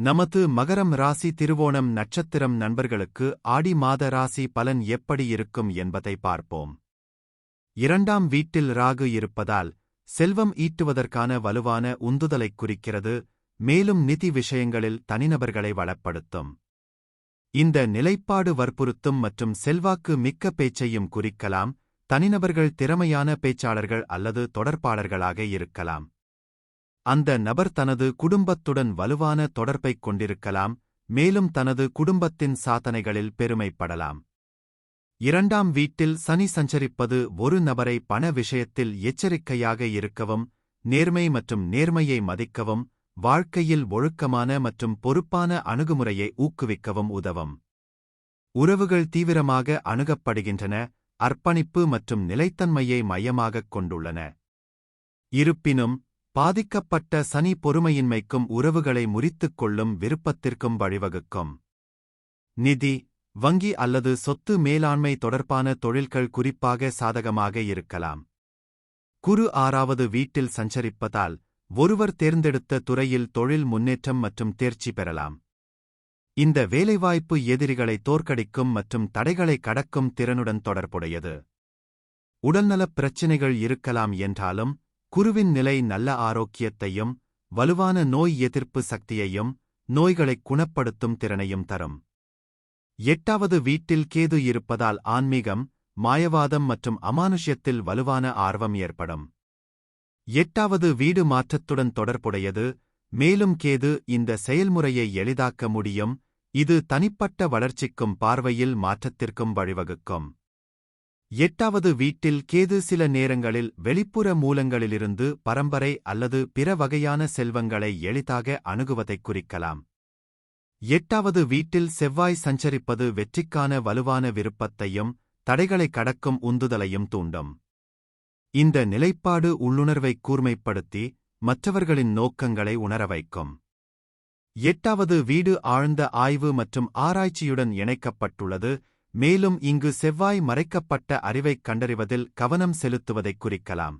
நமது மகரம் ராசி திருவோணம் நட்சத்திரம் நண்பர்களுக்கு ஆடி மாத ராசி பலன் எப்படி இருக்கும் என்பதை பார்ப்போம். இரண்டாம் வீட்டில் ராகு இருப்பதால் செல்வம் ஈட்டுவதற்கான வலுவான உந்துதலைக் குறிக்கிறது மேலும் நிதி விஷயங்களில் தனிநபர்களை வளப்படுத்தும். இந்த நிலைப்பாடு வற்புறுத்தும் மற்றும் செல்வாக்கு மிக்க பேச்சையும் குறிக்கலாம் தனிநபர்கள் திறமையான பேச்சாளர்கள் அல்லது தொடர்பாளர்களாக இருக்கலாம். அந்த நபர் தனது குடும்பத்துடன் வலுவான தொடர்பைக் கொண்டிருக்கலாம் மேலும் தனது குடும்பத்தின் சாதனைகளில் பெருமைப்படலாம். இரண்டாம் வீட்டில் சனி சஞ்சரிப்பது ஒரு நபரை பண விஷயத்தில் எச்சரிக்கையாக இருக்கவும் நேர்மை மற்றும் நேர்மையை மதிக்கவும் வாழ்க்கையில் ஒழுக்கமான மற்றும் பொறுப்பான அணுகுமுறையை ஊக்குவிக்கவும் உதவும். உறவுகள் தீவிரமாக அணுகப்படுகின்றன அர்ப்பணிப்பு மற்றும் நிலைத்தன்மையை மையமாகக் கொண்டுள்ளன. இருப்பினும் பாதிக்கப்பட்ட சனி பொறுமையின்மைக்கும் உறவுகளை முறித்துக் கொள்ளும் விருப்பத்திற்கும் வழிவகுக்கும். நிதி வங்கி அல்லது சொத்து மேலாண்மை தொடர்பான தொழில்கள் குறிப்பாக சாதகமாக இருக்கலாம். குரு ஆறாவது வீட்டில் சஞ்சரிப்பதால் ஒருவர் தேர்ந்தெடுத்த துறையில் தொழில் முன்னேற்றம் மற்றும் தேர்ச்சி பெறலாம். இந்த வேலைவாய்ப்பு எதிரிகளை தோற்கடிக்கும் மற்றும் தடைகளை கடக்கும் திறனுடன் தொடர்புடையது. உடல்நலப் பிரச்சினைகள் இருக்கலாம் என்றாலும் குருவின் நிலை நல்ல ஆரோக்கியத்தையும் வலுவான நோய் எதிர்ப்பு சக்தியையும் நோய்களைக் குணப்படுத்தும் திறனையும் தரும். எட்டாவது வீட்டில் கேது இருப்பதால் ஆன்மீகம் மாயவாதம் மற்றும் அமானுஷ்யத்தில் வலுவான ஆர்வம் ஏற்படும். எட்டாவது வீடு மாற்றத்துடன் தொடர்புடையது மேலும் கேது இந்த செயல்முறையை எளிதாக்க முடியும் இது தனிப்பட்ட வளர்ச்சிக்கும் பார்வையில் மாற்றத்திற்கும் வழிவகுக்கும். எட்டாவது வீட்டில் கேது சில நேரங்களில் வெளிப்புற மூலங்களிலிருந்து பரம்பரை அல்லது பிற வகையான செல்வங்களை எளிதாக அணுகுவதைக் குறிக்கலாம். எட்டாவது வீட்டில் செவ்வாய் சஞ்சரிப்பது வெற்றிக்கான வலுவான விருப்பத்தையும் தடைகளை கடக்கும் உந்துதலையும் தூண்டும். இந்த நிலைப்பாடு உள்ளுணர்வைக் கூர்மைப்படுத்தி மற்றவர்களின் நோக்கங்களை உணர வைக்கும். எட்டாவது வீடு ஆழ்ந்த ஆய்வு மற்றும் ஆராய்ச்சியுடன் இணைக்கப்பட்டுள்ளது மேலும் இங்கு செவ்வாய் மறைக்கப்பட்ட அறிவைக் கண்டறிவதில் கவனம் செலுத்துவதைக் குறிக்கலாம்.